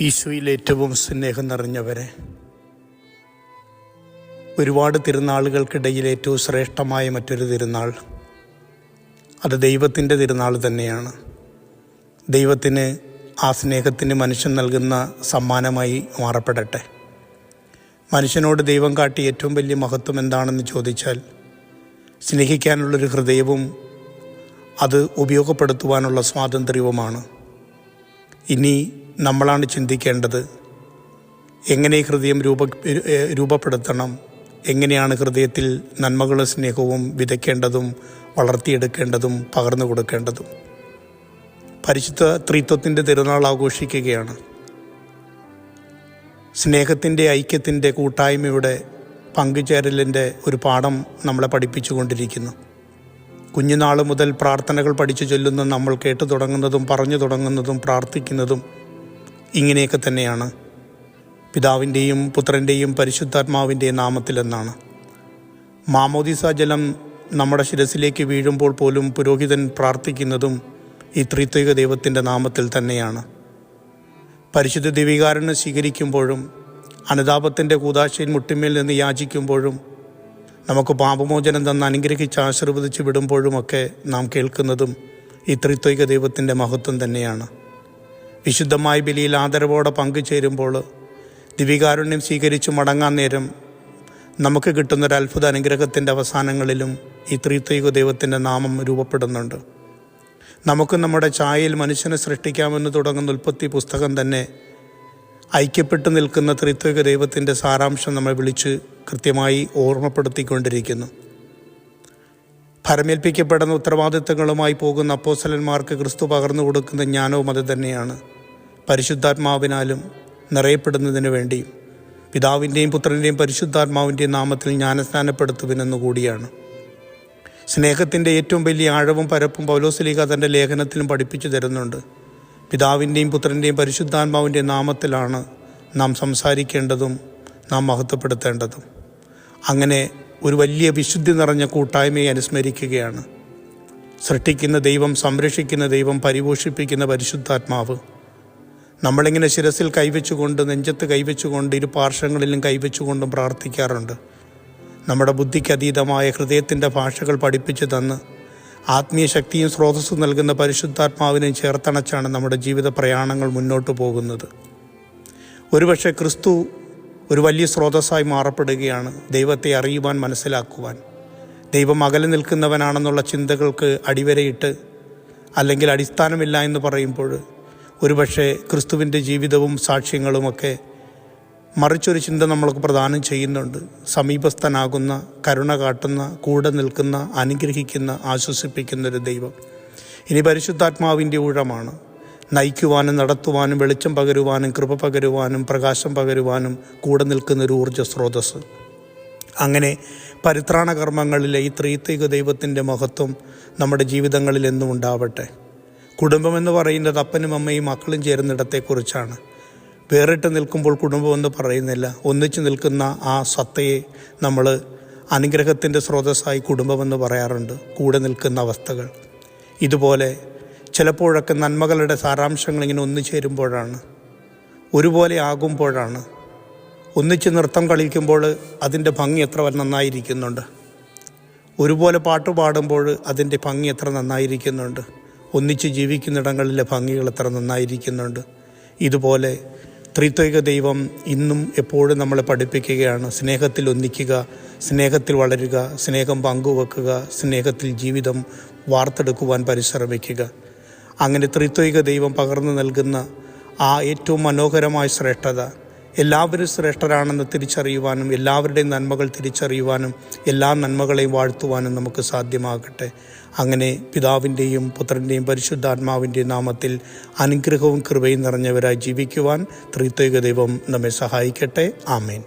ഈശോയിൽ ഏറ്റവും സ്നേഹം നിറഞ്ഞവരെ. ഒരുപാട് തിരുനാളുകൾക്കിടയിൽ ഏറ്റവും ശ്രേഷ്ഠമായ മറ്റൊരു തിരുനാൾ. അത് ദൈവത്തിന്റെ തിരുനാൾ തന്നെയാണ്. ദൈവത്തിന് ആ സ്നേഹത്തിന് മനുഷ്യൻ നൽകുന്ന സമ്മാനമായി മാറപ്പെടട്ടെ. മനുഷ്യനോട് ദൈവം കാട്ടി ഏറ്റവും വലിയ മഹത്വം എന്താണെന്ന് ചോദിച്ചാൽ സ്നേഹിക്കാനുള്ളൊരു ഹൃദയവും അത് ഉപയോഗപ്പെടുത്തുവാനുള്ള സ്വാതന്ത്ര്യവുമാണ്. ഇനി നമ്മളാണ് ചിന്തിക്കേണ്ടത്. എങ്ങനെ ഹൃദയം രൂപ രൂപപ്പെടുത്തണം? എങ്ങനെയാണ് ഹൃദയത്തിൽ നന്മകളും സ്നേഹവും വിതയ്ക്കേണ്ടതും വളർത്തിയെടുക്കേണ്ടതും പകർന്നു കൊടുക്കേണ്ടതും? പരിശുദ്ധ ത്രിത്വത്തിന്റെ തിരുനാൾ ആഘോഷിക്കുകയാണ്. സ്നേഹത്തിന്റെ ഐക്യത്തിന്റെ കൂട്ടായ്മയുടെ പങ്കുചേരലിന്റെ ഒരു പാഠം നമ്മളെ പഠിപ്പിച്ചുകൊണ്ടിരിക്കുന്നു. കുഞ്ഞുനാൾ മുതൽ പ്രാർത്ഥനകൾ പഠിച്ചു ചൊല്ലുന്ന നമ്മൾ കേട്ടു തുടങ്ങുന്നതും പറഞ്ഞു തുടങ്ങുന്നതും പ്രാർത്ഥിക്കുന്നതും ഇങ്ങനെയൊക്കെ തന്നെയാണ്. പിതാവിന്റെയും പുത്രന്റെയും പരിശുദ്ധാത്മാവിന്റെയും നാമത്തിലെന്നാണ്. മാമോദിസ ജലം നമ്മുടെ ശിരസിലേക്ക് വീഴുമ്പോൾ പോലും പുരോഹിതൻ പ്രാർത്ഥിക്കുന്നതും ഈ ത്രിത്വിക ദൈവത്തിന്റെ നാമത്തിൽ തന്നെയാണ്. പരിശുദ്ധ ദിവികാരനെ സ്വീകരിക്കുമ്പോഴും അനുതാപത്തിന്റെ കൂതാശയിൽ മുട്ടിമേൽ നിന്ന് യാചിക്കുമ്പോഴും നമുക്ക് പാപമോചനം തന്ന് അനുഗ്രഹിച്ച് ആശീർവദിച്ച് വിടുമ്പോഴുമൊക്കെ നാം കേൾക്കുന്നതും ഈ ത്രിത്വിക ദൈവത്തിന്റെ മഹത്വം തന്നെയാണ്. വിശുദ്ധമായ ബലിയിൽ ആദരവോടെ പങ്കുചേരുമ്പോൾ ദിവികാരുണ്യം സ്വീകരിച്ച് മടങ്ങാൻ നേരം നമുക്ക് കിട്ടുന്നൊരു അത്ഭുത അനുഗ്രഹത്തിന്റെ അവസാനങ്ങളിലും ഈ ത്രിത്വിക ദൈവത്തിന്റെ നാമം രൂപപ്പെടുന്നുണ്ട്. നമുക്ക് നമ്മുടെ ചായയിൽ മനുഷ്യനെ സൃഷ്ടിക്കാമെന്ന് തുടങ്ങുന്ന ഉൽപ്പത്തി പുസ്തകം തന്നെ ഐക്യപ്പെട്ടു നിൽക്കുന്ന ത്രിത്വിക ദൈവത്തിന്റെ സാരാംശം നമ്മെ വിളിച്ച് കൃത്യമായി ഓർമ്മപ്പെടുത്തിക്കൊണ്ടിരിക്കുന്നു. ഭരമേൽപ്പിക്കപ്പെടുന്ന ഉത്തരവാദിത്തങ്ങളുമായി പോകുന്ന അപ്പോസലന്മാർക്ക് ക്രിസ്തു പകർന്നു കൊടുക്കുന്ന ജ്ഞാനവും അത് തന്നെയാണ്. പരിശുദ്ധാത്മാവിനാലും നിറയപ്പെടുന്നതിന് വേണ്ടിയും പിതാവിന്റെയും പുത്രന്റെയും പരിശുദ്ധാത്മാവിന്റെയും നാമത്തിൽ ജ്ഞാനസ്നാനപ്പെടുത്തുവിനെന്നു കൂടിയാണ്. സ്നേഹത്തിന്റെ ഏറ്റവും വലിയ ആഴവും പരപ്പും പൗലോസ്ലീഗ തന്റെ ലേഖനത്തിലും പഠിപ്പിച്ചു തരുന്നുണ്ട്. പിതാവിന്റെയും പുത്രന്റെയും പരിശുദ്ധാത്മാവിന്റെയും നാമത്തിലാണ് നാം സംസാരിക്കേണ്ടതും നാം മഹത്വപ്പെടുത്തേണ്ടതും. അങ്ങനെ ഒരു വലിയ വിശുദ്ധി നിറഞ്ഞ കൂട്ടായ്മയെ അനുസ്മരിക്കുകയാണ്. സൃഷ്ടിക്കുന്ന ദൈവം സംരക്ഷിക്കുന്ന ദൈവം പരിപോഷിപ്പിക്കുന്ന പരിശുദ്ധാത്മാവ്. നമ്മളിങ്ങനെ ശിരസിൽ കൈവച്ചുകൊണ്ട് നെഞ്ചത്ത് കൈവച്ചുകൊണ്ട് ഇരു പാർശ്വങ്ങളിലും കൈവച്ചുകൊണ്ടും പ്രാർത്ഥിക്കാറുണ്ട്. നമ്മുടെ ബുദ്ധിക്ക് അതീതമായ ഹൃദയത്തിന്റെ ഭാഷകൾ പഠിപ്പിച്ചു തന്ന് ആത്മീയ ശക്തിയും സ്രോതസ്സും നൽകുന്ന പരിശുദ്ധാത്മാവിനെയും ചേർത്തണച്ചാണ് നമ്മുടെ ജീവിത പ്രയാണങ്ങൾ മുന്നോട്ട് പോകുന്നത്. ഒരുപക്ഷെ ക്രിസ്തു ഒരു വലിയ സ്രോതസ്സായി മാറപ്പെടുകയാണ് ദൈവത്തെ അറിയുവാൻ മനസ്സിലാക്കുവാൻ. ദൈവം അകലെ നിൽക്കുന്നവനാണെന്നുള്ള ചിന്തകൾക്ക് അടിവരയിട്ട് അല്ലെങ്കിൽ അടിസ്ഥാനമില്ല എന്ന് പറയുമ്പോൾ ഒരുപക്ഷെ ക്രിസ്തുവിന്റെ ജീവിതവും സാക്ഷ്യങ്ങളുമൊക്കെ മറിച്ചൊരു ചിന്ത നമ്മൾക്ക് പ്രദാനം ചെയ്യുന്നുണ്ട്. സമീപസ്ഥനാകുന്ന കരുണ കാട്ടുന്ന കൂടെ നിൽക്കുന്ന അനുഗ്രഹിക്കുന്ന ആശ്വസിപ്പിക്കുന്ന ഒരു ദൈവം. ഇനി പരിശുദ്ധാത്മാവിന്റെ ഊഴമാണ്. നയിക്കുവാനും നടത്തുവാനും വെളിച്ചം പകരുവാനും കൃപ പകരുവാനും പ്രകാശം പകരുവാനും കൂടെ നിൽക്കുന്ന ഒരു ഊർജ സ്രോതസ് അങ്ങനെ പരിത്രാണ കർമ്മങ്ങളിലെ ഈ ത്രീത്വിക ദൈവത്തിന്റെ മഹത്വം നമ്മുടെ ജീവിതങ്ങളിൽ എന്നും ഉണ്ടാവട്ടെ. കുടുംബമെന്ന് പറയുന്നത് അപ്പനും അമ്മയും മക്കളും ചേരുന്നിടത്തെക്കുറിച്ചാണ്. വേറിട്ട് നിൽക്കുമ്പോൾ കുടുംബമെന്ന് പറയുന്നില്ല. ഒന്നിച്ചു നിൽക്കുന്ന ആ സത്തയെ നമ്മൾ അനുഗ്രഹത്തിന്റെ സ്രോതസ്സായി കുടുംബമെന്ന് പറയാറുണ്ട്. കൂടെ നിൽക്കുന്ന അവസ്ഥകൾ. ഇതുപോലെ ചിലപ്പോഴൊക്കെ നന്മകളുടെ സാരാംശങ്ങൾ ഇങ്ങനെ ഒന്നു ചേരുമ്പോഴാണ്. ഒരുപോലെ ആകുമ്പോഴാണ്. ഒന്നിച്ച് നൃത്തം കളിക്കുമ്പോൾ അതിന്റെ ഭംഗി എത്ര നന്നായിരിക്കുന്നുണ്ട്. ഒരുപോലെ പാട്ട് പാടുമ്പോൾ അതിന്റെ ഭംഗി എത്ര നന്നായിരിക്കുന്നുണ്ട്. ഒന്നിച്ച് ജീവിക്കുന്നിടങ്ങളിലെ ഭംഗികൾ എത്ര നന്നായിരിക്കുന്നുണ്ട്. ഇതുപോലെ ത്രിത്വിക ദൈവം ഇന്നും എപ്പോഴും നമ്മളെ പഠിപ്പിക്കുകയാണ്. സ്നേഹത്തിൽ ഒന്നിക്കുക സ്നേഹത്തിൽ വളരുക സ്നേഹം പങ്കുവെക്കുക സ്നേഹത്തിൽ ജീവിതം വാർത്തെടുക്കുവാൻ പരിശ്രമിക്കുക. അങ്ങനെ ത്രിത്വിക ദൈവം പകർന്നു നൽകുന്ന ആ ഏറ്റവും മനോഹരമായ ശ്രേഷ്ഠത. എല്ലാവരും ശ്രേഷ്ഠരാണെന്ന് തിരിച്ചറിയുവാനും എല്ലാവരുടെയും നന്മകൾ തിരിച്ചറിയുവാനും എല്ലാ നന്മകളെയും വാഴ്ത്തുവാനും നമുക്ക് സാധ്യമാകട്ടെ. അങ്ങനെ പിതാവിന്റെയും പുത്രന്റെയും പരിശുദ്ധാത്മാവിന്റെയും നാമത്തിൽ അനുഗ്രഹവും കൃപയും നിറഞ്ഞവരായി ജീവിക്കുവാൻ ത്രിത്വിക ദൈവം നമ്മെ സഹായിക്കട്ടെ. ആമേൻ.